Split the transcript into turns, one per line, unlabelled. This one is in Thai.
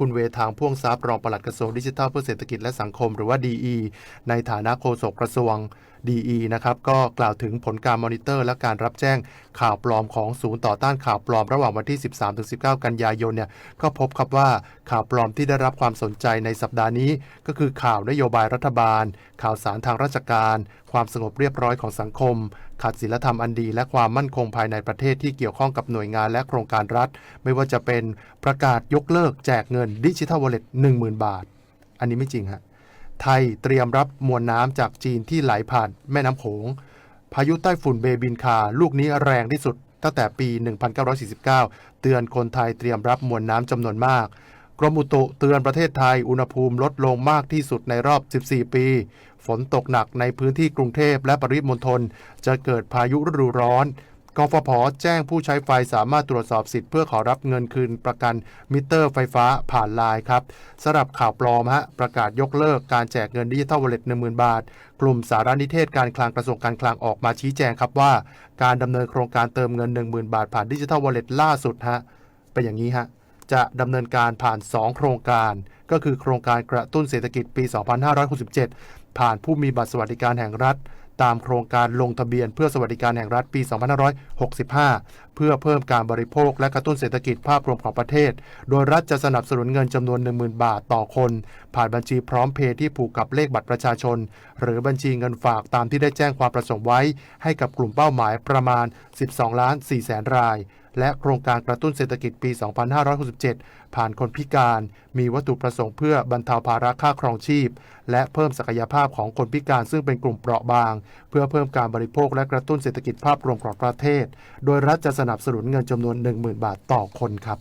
คุณเวทางพ่วงทรัพย์รองปลัดกระทรวงดิจิทัลเพื่อเศรษฐกิจและสังคมหรือว่าดีในฐานะโฆษกกระทรวง DE นะครับก็กล่าวถึงผลการมอนิเตอร์ และการรับแจ้งข่าวปลอมของศูนย์ต่อต้านข่าวปลอมระหว่างวันที่ 13-19 กันยายนเนี่ยก็พบครับว่าข่าวปลอมที่ได้รับความสนใจในสัปดาห์นี้ ก็คือข่าวนโยบายรัฐบาล ข่าวสารทางราชการ ความสงบเรียบร้อยของสังคมขัดศีลธรรมอันดี และความมั่นคงภายในประเทศที่เกี่ยวข้องกับหน่วยงานและโครงการรัฐ ไม่ว่าจะเป็นประกาศยกเลิกแจกเงินดิจิทัลวอลเล็ต10,000บาท อันนี้ไม่จริงฮะ ไทยเตรียมรับมวลน้ำจากจีนที่ไหลผ่านแม่น้ำโขง พายุใต้ฝุ่นเบบินคา ลูกนี้แรงที่สุด ตั้งแต่ปี 1949 เตือนคนไทยเตรียมรับมวลน้ำจำนวนมาก กรมอุตุเตือนประเทศไทยอุณหภูมิลดลงมากที่สุดในรอบ 14 ปี ฝนตกหนักในพื้นที่กรุงเทพและปริมณฑลจะเกิดพายุฤดูร้อน กฟผแจ้งผู้ใช้ไฟสามารถตรวจสอบสิทธิ์เพื่อขอรับเงินคืนประกันมิเตอร์ไฟฟ้าผ่านไลน์ครับสำหรับข่าวปลอมฮะประกาศยกเลิกการแจกเงินดิจิทัลวอลเล็ต10,000บาท กลุ่มสารนิเทศการคลังกระทรวงการคลังออกมาชี้แจงครับว่า การดำเนินโครงการเติมเงิน 10,000 บาทผ่านดิจิทัลวอลเล็ตล่าสุดฮะเป็นอย่างนี้ฮะจะดำเนินการผ่าน 2 โครงการ ก็คือโครงการกระตุ้นเศรษฐกิจปี 2567 ผ่านผู้มีบัตรสวัสดิการแห่งรัฐ ตามโครงการลงทะเบียนเพื่อสวัสดิการแห่งรัฐปี 2565 เพื่อเพิ่มการบริโภคและกระตุ้นเศรษฐกิจภาพรวมของประเทศ โดยรัฐจะสนับสนุนเงินจำนวน 10,000 บาทต่อคน ผ่านบัญชีพร้อมเพย์ที่ผูกกับเลขบัตรประชาชน หรือบัญชีเงินฝากตามที่ได้แจ้งความประสงค์ไว้ ให้กับกลุ่มเป้าหมายประมาณ 12 ล้าน4แสนราย และโครงการกระตุ้นเศรษฐกิจปี 2567 ผ่านคนพิการ มีวัตถุประสงค์เพื่อบรรเทาภาระค่าครองชีพ และเพิ่มศักยภาพของคนพิการซึ่งเป็นกลุ่มเปราะบาง เพื่อเพิ่มการบริโภคและกระตุ้นเศรษฐกิจภาพรวมของประเทศ โดยรัฐจะสนับสนุนเงินจำนวน 10,000 บาทต่อคนครับ